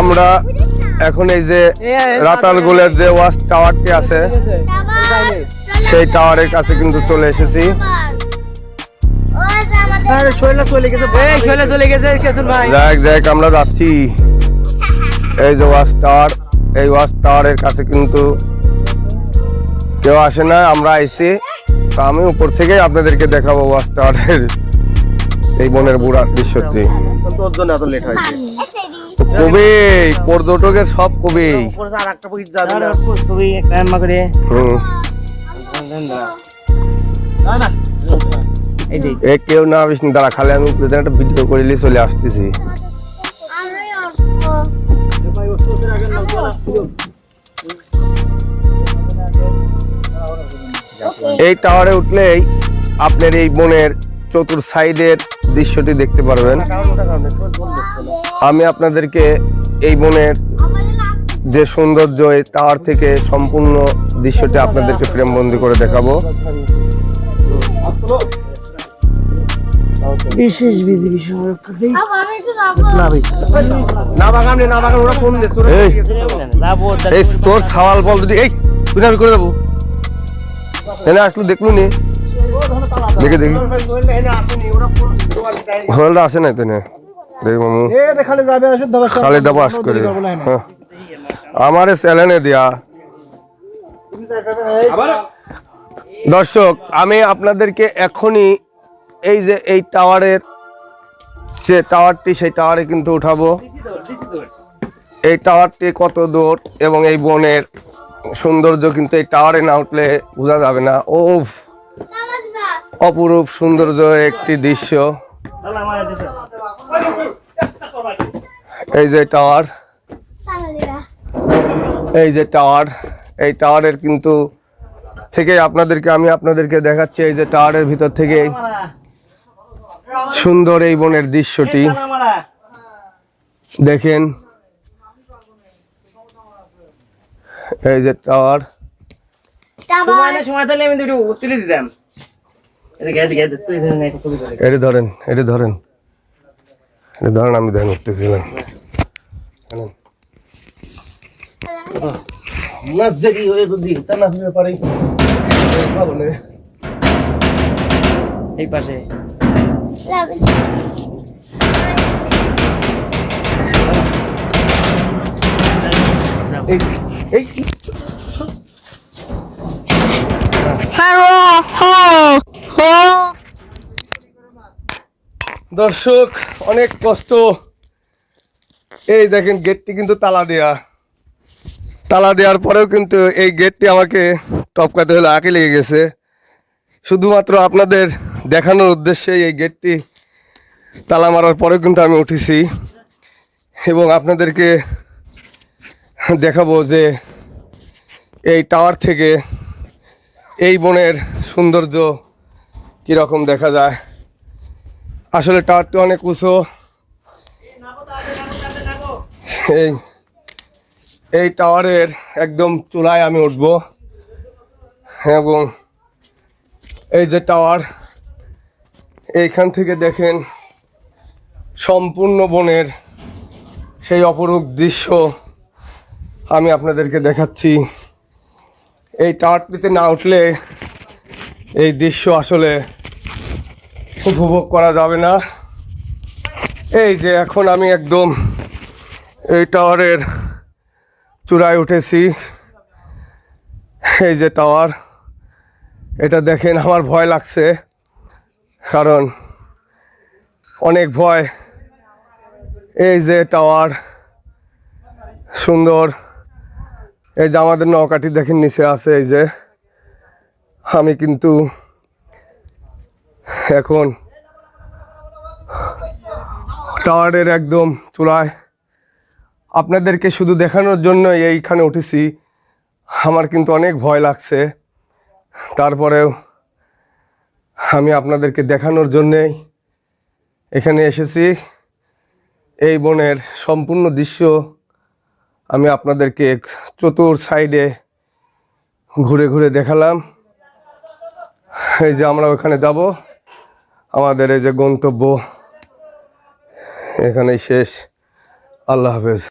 আমরা এখন এই যে রাতাল গোলের যে ওয়াচ টাওয়ারটি আছে সেই টাওয়ারের কাছে কিন্তু চলে এসেছি। চলে গেছে এই চলে চলে গেছে কেসুন ভাই। যাক যাক আমরা যাচ্ছি। এই যে ওয়াচ টাওয়ার এই ওয়াচ টাওয়ারের কাছে কিন্তু কেউ আসে না আমরা আইছি। তো আমি উপর থেকে আপনাদেরকে দেখাবো ওয়াচ টাওয়ারের এই বনের বুড়ার দৃশ্যটি তোর জন্য এত লেট হয়েছে। কবি পর্যটকের সব কবি। বই যাবে না। করে। হুম। এ কেউ না আবিস দাঁড়া খালি আমি একটা ভিডিও করিলে চলে আসতেছি। এই টাওয়ারে উঠলেই আপনার এই বনের চতুর সাইডের দৃশ্যটি দেখতে পারবেন। আমি আপনাদেরকে এই বনের যে সৌন্দর্য তার থেকে সম্পূর্ণ দৃশ্যটি আপনাদেরকে ফ্রেমবন্দি করে দেখাবো। বিশেষ বিধি বিষয় না বাগান না বাগান ওরা ফোন দিচ্ছে এই। তোর ছাওয়াল বল যদি এই তুই আমি করে দেবো এনে আসলে দেখলু নি দেখে দেখি। আসে নাই তো নে দেখি মামু। খালি দাবো আস করে আমারে চ্যালেঞ্জে দিয়া। দর্শক আমি আপনাদেরকে এখনই এই যে এই টাওয়ারের যে টাওয়ারটি সেই টাওয়ারে কিন্তু উঠাবো। এই টাওয়ারটি কত দূর এবং এই বনের সৌন্দর্য কিন্তু এই টাওয়ারে না উঠলে বোঝা যাবে না। ও অপরূপ সৌন্দর্য একটি দৃশ্য। এই যে টাওয়ার। এই যে টাওয়ার। এই টাওয়ারের কিন্তু থেকে আপনাদেরকে আমি আপনাদেরকে দেখাচ্ছি এই যে টাওয়ারের ভিতর থেকে সুন্দর এই বনের দৃশ্যটি। দেখেন। এই যে টাওয়ার। সময় সময় তাহলে আমি দুটো তুলে দিতাম। এটি ধরেন এটি ধরেন এটি ধরেন। আমি ধ্যান করতেছিলাম নাজেরি হয়ে যদি তা না হতে পারে পাবো এই পাশে। এই এই। দর্শক, অনেক কষ্ট। এই দেখেন গেটটি কিন্তু তালা দেয়া। তালা দেওয়ার পরেও কিন্তু এই গেটটি আমাকে টপকাতে হলে আঁকে লেগে গেছে। শুধুমাত্র আপনাদের দেখানোর উদ্দেশ্যে এই গেটটি তালা মারার পরেও কিন্তু আমি উঠেছি। এবং আপনাদেরকে দেখাবো যে এই টাওয়ার থেকে এই বনের সৌন্দর্য কীরকম দেখা যায়? আসলে টাওয়ারটি অনেক উঁচু। এই এই টাওয়ারের একদম চূড়ায় আমি উঠব। এবং এই যে টাওয়ার, এইখান থেকে দেখেন সম্পূর্ণ বনের সেই অপরূপ দৃশ্য আমি আপনাদেরকে দেখাচ্ছি। এই টাওয়ারটিতে না উঠলে এই দৃশ্য আসলে উপভোগ করা যাবে না। এই যে এখন আমি একদম এই টাওয়ারের চূড়ায় উঠেছি। এই যে টাওয়ার, এটা দেখেন আমার ভয় লাগছে। কারণ অনেক ভয়। এই যে টাওয়ার, সুন্দর। এই যে আমাদের নৌকাটি দেখেন নিচে আছে, এই যে। আমি কিন্তু এখন টাওয়ারের একদম চূড়ায় আপনাদেরকে শুধু দেখানোর জন্য এইখানে উঠেছি। আমার কিন্তু অনেক ভয় লাগছে। তারপরেও আমি আপনাদেরকে দেখানোর জন্যেই এখানে এসেছি। এই বনের সম্পূর্ণ দৃশ্য আমি আপনাদেরকে চতুর সাইডে ঘুরে ঘুরে দেখালাম। এই যে আমরা ওখানে যাব। আমাদের এই যে গন্তব্য। এখানেই শেষ। আল্লাহ হাফেজ।